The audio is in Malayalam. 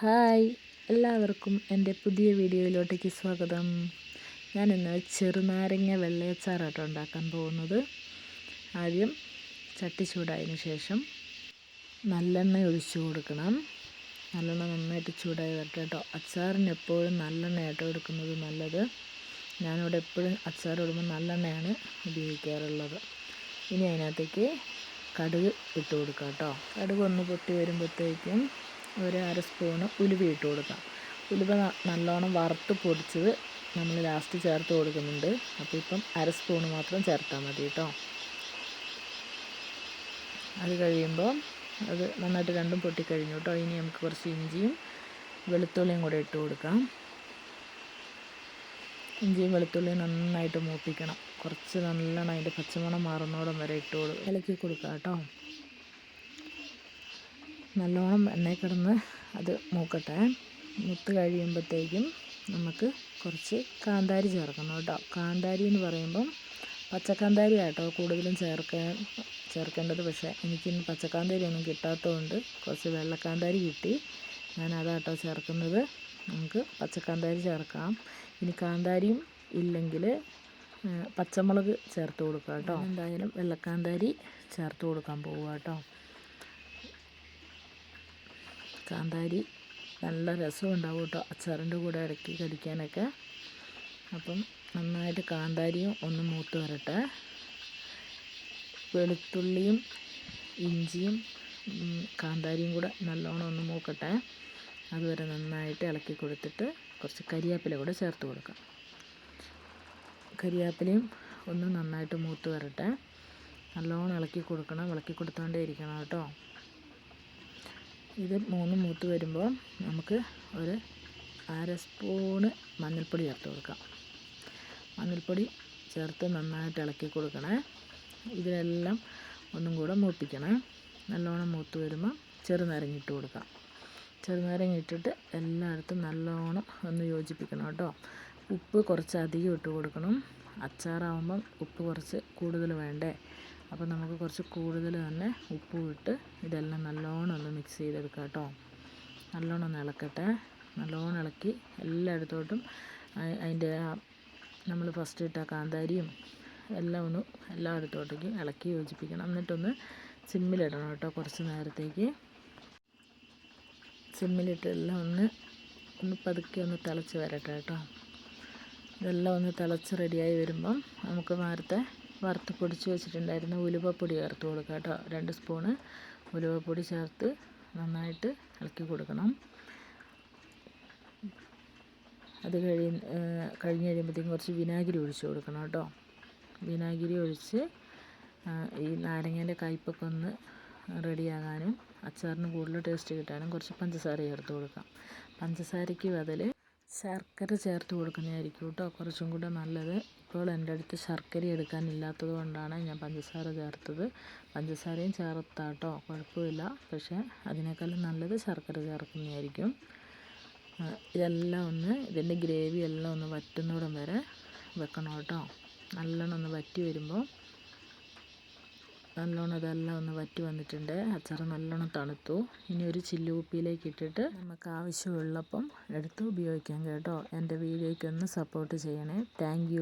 ഹായ് എല്ലാവർക്കും എന്റെ പുതിയ വീഡിയോയിലോട്ടേക്ക് സ്വാഗതം. ഞാൻ ഇന്ന് ചെറുനാരങ്ങ വെള്ളയച്ചാറാട്ടോ ഉണ്ടാക്കാൻ പോകുന്നത്. ആദ്യം ചട്ടി ചൂടായതിന് ശേഷം നല്ലെണ്ണ ഒഴിച്ചു കൊടുക്കണം. നല്ലെണ്ണ നന്നായിട്ട് ചൂടായി വരട്ടെ കേട്ടോ. അച്ചാറിന് എപ്പോഴും നല്ലെണ്ണ ആയിട്ട് എടുക്കുന്നത് നല്ലത്. ഞാനിവിടെ എപ്പോഴും അച്ചാർ ഇടുമ്പോൾ നല്ലെണ്ണയാണ് ഉപയോഗിക്കാറുള്ളത്. ഇനി അതിനകത്തേക്ക് കടുക് ഇട്ട് കൊടുക്കാം കേട്ടോ. കടുക് ഒന്ന് പൊട്ടി വരുമ്പോഴത്തേക്കും ഒരു അര സ്പൂണ് ഉലുവ ഇട്ട് കൊടുക്കാം. ഉലുവ നല്ലോണം വറുത്ത് പൊടിച്ചത് നമ്മൾ ലാസ്റ്റ് ചേർത്ത് കൊടുക്കുന്നുണ്ട്. അപ്പോൾ ഇപ്പം അര സ്പൂണ് മാത്രം ചേർത്താൽ മതി കേട്ടോ അത് കഴിയുമ്പോൾ അത് നന്നായിട്ട് രണ്ടും പൊട്ടിക്കഴിഞ്ഞു കേട്ടോ ഇനി നമുക്ക് കുറച്ച് ഇഞ്ചിയും വെളുത്തുള്ളിയും കൂടെ ഇട്ട് കൊടുക്കാം. ഇഞ്ചിയും വെളുത്തുള്ളിയും നന്നായിട്ട് മൂപ്പിക്കണം. കുറച്ച് നല്ലോണം അതിന്റെ പച്ചമണം മാറുന്നോടം വരെ ഇട്ട് കൊടുക്കുക ഇളക്കി കൊടുക്കാം കേട്ടോ നല്ലോണം എണ്ണയിൽ കിടന്ന് അത് മൂക്കട്ടെ. മുത്ത് കഴിയുമ്പോഴത്തേക്കും നമുക്ക് കുറച്ച് കാന്താരി ചേർക്കണം കേട്ടോ. കാന്താരി എന്ന് പറയുമ്പം പച്ചക്കാന്താരി ആട്ടോ കൂടുതലും ചേർക്കാൻ ചേർക്കേണ്ടത്. പക്ഷേ എനിക്കിന്ന് പച്ചക്കാന്താരി ഒന്നും കിട്ടാത്തതുകൊണ്ട് കുറച്ച് വെള്ളക്കാന്താരി കിട്ടി. ഞാൻ അതാട്ടോ ചേർക്കുന്നത്. നമുക്ക് പച്ചക്കാന്താരി ചേർക്കാം. ഇനി കാന്താരിയും ഇല്ലെങ്കിൽ പച്ചമുളക് ചേർത്ത് കൊടുക്കാം കേട്ടോ. എന്തായാലും വെള്ളക്കാന്താരി ചേർത്ത് കൊടുക്കാൻ പോവുക കേട്ടോ. കാന്താരി നല്ല രസം ഉണ്ടാവും കേട്ടോ അച്ചാറിന്റെ കൂടെ ഇടയ്ക്ക് കടിക്കാനൊക്കെ അപ്പം നന്നായിട്ട് കാന്താരിയും ഒന്ന് മൂത്ത് വരട്ടെ. വെളുത്തുള്ളിയും ഇഞ്ചിയും കാന്താരിയും കൂടെ നല്ലോണം ഒന്ന് മൂക്കട്ടെ. അതുവരെ നന്നായിട്ട് ഇളക്കി കൊടുത്തിട്ട് കുറച്ച് കരിയാപ്പില കൂടെ ചേർത്ത് കൊടുക്കാം. കരിയാപ്പിലയും ഒന്ന് നന്നായിട്ട് മൂത്ത് വരട്ടെ. നല്ലോണം ഇളക്കി കൊടുക്കണം ഇളക്കി കൊടുത്തോണ്ടേ ഇരിക്കണം കേട്ടോ. ഇത് മൂന്ന് മൂത്ത് വരുമ്പോൾ നമുക്ക് ഒരു അര സ്പൂണ് മഞ്ഞൾപ്പൊടി ചേർത്ത് കൊടുക്കാം. മഞ്ഞൾപ്പൊടി ചേർത്ത് നന്നായിട്ട് ഇളക്കി കൊടുക്കണേ. ഇതിലെല്ലാം ഒന്നും കൂടെ മൂപ്പിക്കണേ. നല്ലോണം മൂത്ത് വരുമ്പോൾ ചെറുനാരങ്ങിട്ട് കൊടുക്കാം. ചെറുനാരങ്ങ ഇട്ടിട്ട് എല്ലായിടത്തും നല്ലോണം ഒന്ന് യോജിപ്പിക്കണം കേട്ടോ. ഉപ്പ് കുറച്ച് അധികം ഇട്ട് കൊടുക്കണം. അച്ചാറാവുമ്പം ഉപ്പ് കുറച്ച് കൂടുതൽ വേണ്ടേ? അപ്പോൾ നമുക്ക് കുറച്ച് കൂടുതൽ തന്നെ ഉപ്പും ഇട്ട് ഇതെല്ലാം നല്ലോണം ഒന്ന് മിക്സ് ചെയ്തെടുക്കാം കേട്ടോ. നല്ലോണം ഒന്ന് ഇളക്കട്ടെ. നല്ലോണം ഇളക്കി എല്ലായിടത്തോട്ടും അതിന്റെ നമ്മൾ ഫസ്റ്റ് ഇട്ട കാന്താരിയും എല്ലാം ഒന്ന് എല്ലായിടത്തോട്ടേക്കും ഇളക്കി യോജിപ്പിക്കണം. എന്നിട്ടൊന്ന് സിമ്മിലിടണം കേട്ടോ കുറച്ച് നേരത്തേക്ക്. സിമ്മിലിട്ട് എല്ലാം ഒന്ന് ഒന്ന് പതുക്കെ ഒന്ന് തിളച്ച് വരട്ടെ കേട്ടോ. ഇതെല്ലാം ഒന്ന് തിളച്ച് റെഡിയായി വരുമ്പം നമുക്ക് നേരത്തെ വറുത്ത് പൊടിച്ച് വെച്ചിട്ടുണ്ടായിരുന്ന. ഉലുവപ്പൊടി ചേർത്ത് കൊടുക്കുക കേട്ടോ. രണ്ട് സ്പൂണ് ഉലുവപ്പൊടി ചേർത്ത് നന്നായിട്ട് ഇളക്കി കൊടുക്കണം. അത് കഴി കഴിഞ്ഞ് കഴിയുമ്പോഴത്തേക്കും കുറച്ച് വിനാഗിരി ഒഴിച്ച് കൊടുക്കണം കേട്ടോ. വിനാഗിരി ഒഴിച്ച് ഈ നാരങ്ങേന്റെ കയ്പ്പൊക്കെ ഒന്ന് റെഡിയാകാനും അച്ചാറിന് കൂടുതൽ ടേസ്റ്റ് കിട്ടാനും കുറച്ച് പഞ്ചസാര ചേർത്ത് കൊടുക്കാം. പഞ്ചസാരയ്ക്ക് ബദൽ ശർക്കര ചേർത്ത് കൊടുക്കുന്നതായിരിക്കും കേട്ടോ കുറച്ചും കൂടെ നല്ലത്. ഇപ്പോൾ എന്റെ അടുത്ത് ശർക്കര എടുക്കാനില്ലാത്തത് കൊണ്ടാണ് ഞാൻ പഞ്ചസാര ചേർത്തത്. പഞ്ചസാരയും ചേർത്താട്ടോ കുഴപ്പമില്ല. പക്ഷേ അതിനേക്കാളും നല്ലത് ശർക്കര ചേർക്കുന്നതായിരിക്കും. ഇതെല്ലാം ഒന്ന് ഇതിന്റെ ഗ്രേവി എല്ലാം ഒന്ന് വറ്റുന്നിടം വരെ വെക്കണം കേട്ടോ. നല്ലോണം ഒന്ന് വറ്റി വരുമ്പോൾ നല്ലോണം ഇതെല്ലാം ഒന്ന് വറ്റി വന്നിട്ടുണ്ട്. അച്ചാർ നല്ലോണം തണുത്തു. ഇനി ഒരു ചില്ലുകുപ്പിയിലേക്ക് ഇട്ടിട്ട് നമുക്ക് ആവശ്യമുള്ളപ്പം എടുത്ത് ഉപയോഗിക്കാം കേട്ടോ. എന്റെ വീഡിയോയ്ക്ക് ഒന്ന് സപ്പോർട്ട് ചെയ്യണേ. താങ്ക്